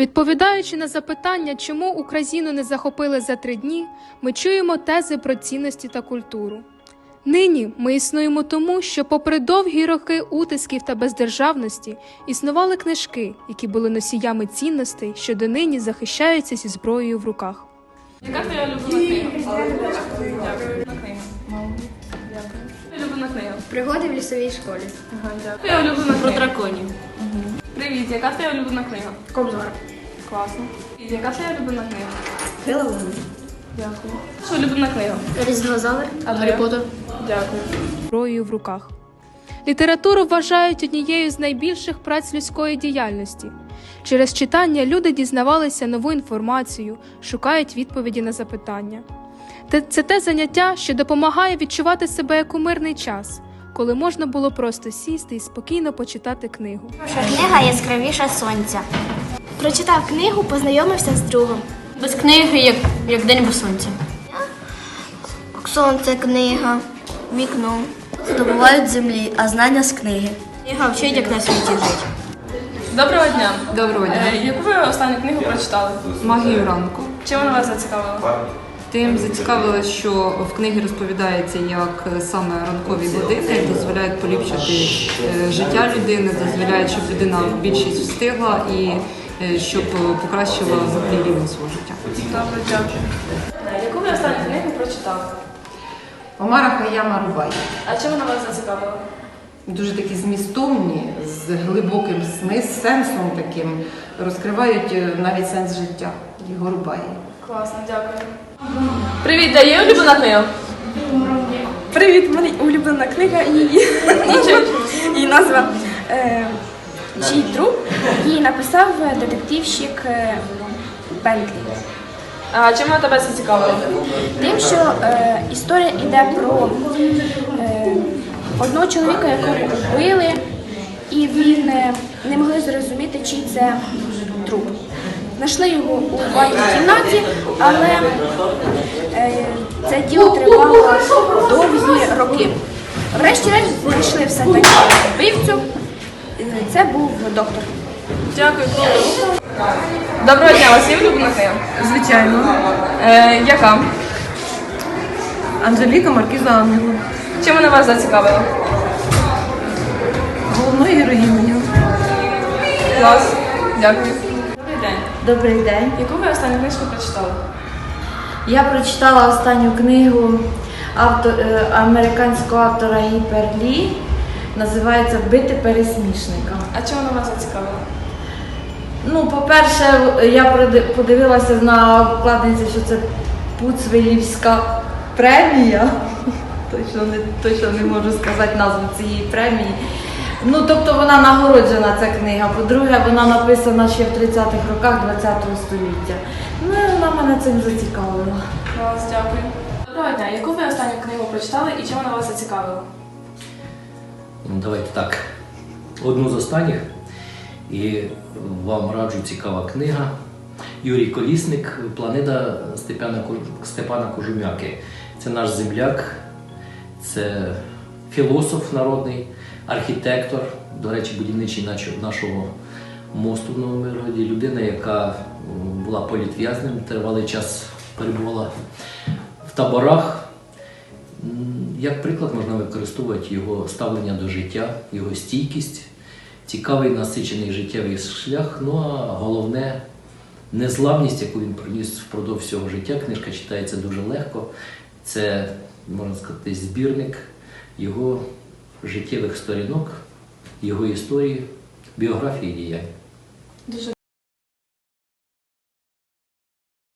Відповідаючи на запитання, чому Україну не захопили за три дні, ми чуємо тези про цінності та культуру. Нині ми існуємо тому, що, попри довгі роки утисків та бездержавності, існували книжки, які були носіями цінностей, що донині захищаються зі зброєю в руках. Яка твоя улюблена книга? Дякую. Улюблена книга. Пригоди в лісовій школі. Ага, дякую. Твоя улюблена про драконів. Привіт, яка твоя улюблена книга? Кобзар. Класно. Яка твоя улюблена книга? Хеллоуін. Дякую. Що улюблена книга? Різдвозавр. А Гаррі Поттер. Дякую. зброєю в руках. Літературу вважають однією з найбільших праць людської діяльності. Через читання люди дізнавалися нову інформацію, шукають відповіді на запитання. Це те заняття, що допомагає відчувати себе як у мирний час, коли можна було просто сісти і спокійно почитати книгу. Книга яскравіша сонця. Прочитав книгу, познайомився з другом. Без книги, як, як день без сонця. Сонце, книга, вікно. Здобувають землі, а знання з книги. Книга вчить, як на світі жити. Доброго дня. Доброго дня. Е, Яку ви останню книгу прочитали? Магію ранку. Чим вона вас зацікавила? Тим зацікавило, що в книгі розповідається, як саме ранкові години дозволяють поліпшити е, життя людини, дозволяють, щоб людина більшість встигла і е, щоб покращила взагалі рівень свого життя. Добре, дякую. Е, Яку ви останню книгу прочитали? Омара Хаяма Рубай. А чим вона вас зацікавила? Дуже такі змістовні, з глибоким смис, сенсом таким, розкривають е, навіть сенс життя. Його Рубай. Класно, дякую. Привіт, а є улюблена книга? Привіт, в мене улюблена книга її, її назва е, Чий друг. Її написав детективщик е, Бенклі. А чим вона тебе зацікавила? Тим, що е, історія йде про е, одного чоловіка, якого вбили, і він е, не могли зрозуміти, чий це труп. Знайшли його у ванній кімнаті, але е, це діло тривало довгі роки. Врешті-решт знайшли все таки вбивцю. Це був доктор. Дякую. Доброго дня, у вас є улюблена книга? Звичайно. Е, яка? Анжеліка Маркіза Ангелу. Чим вона вас зацікавила? Головною героїнею. Клас. Дякую. Добрий день. Яку ви останню книжку прочитали? Я прочитала останню книгу авто, е, американського автора Гіпер Лі. Називається Бити пересмішника. А чим вона вас зацікавила? Ну, по-перше, я подивилася на обкладинці, що це Пуцвелівська премія. Точно не, точно не можу сказати назву цієї премії. Ну, тобто вона нагороджена ця книга. По-друге, вона написана ще в 30-х роках ХХ століття. Ну, і вона мене цим зацікавила. Клас, дякую. Доброго дня. Яку ви останню книгу прочитали і чим вона вас зацікавила? Ну, давайте так. Одну з останніх. І вам раджу цікава книга. Юрій Колісник, Планета Степана, Степана Кожум'яки. Це наш земляк, це філософ народний, архітектор, до речі, будівничий нашого мосту в Новому Людина, яка була політв'язним, тривалий час перебувала в таборах. Як приклад можна використовувати його ставлення до життя, його стійкість, цікавий насичений життєвий шлях, ну а головне незламність, яку він приніс впродовж всього життя. Книжка читається дуже легко. Це, можна сказати, збірник його життєвих сторінок, його історії, біографії діянь. Дуже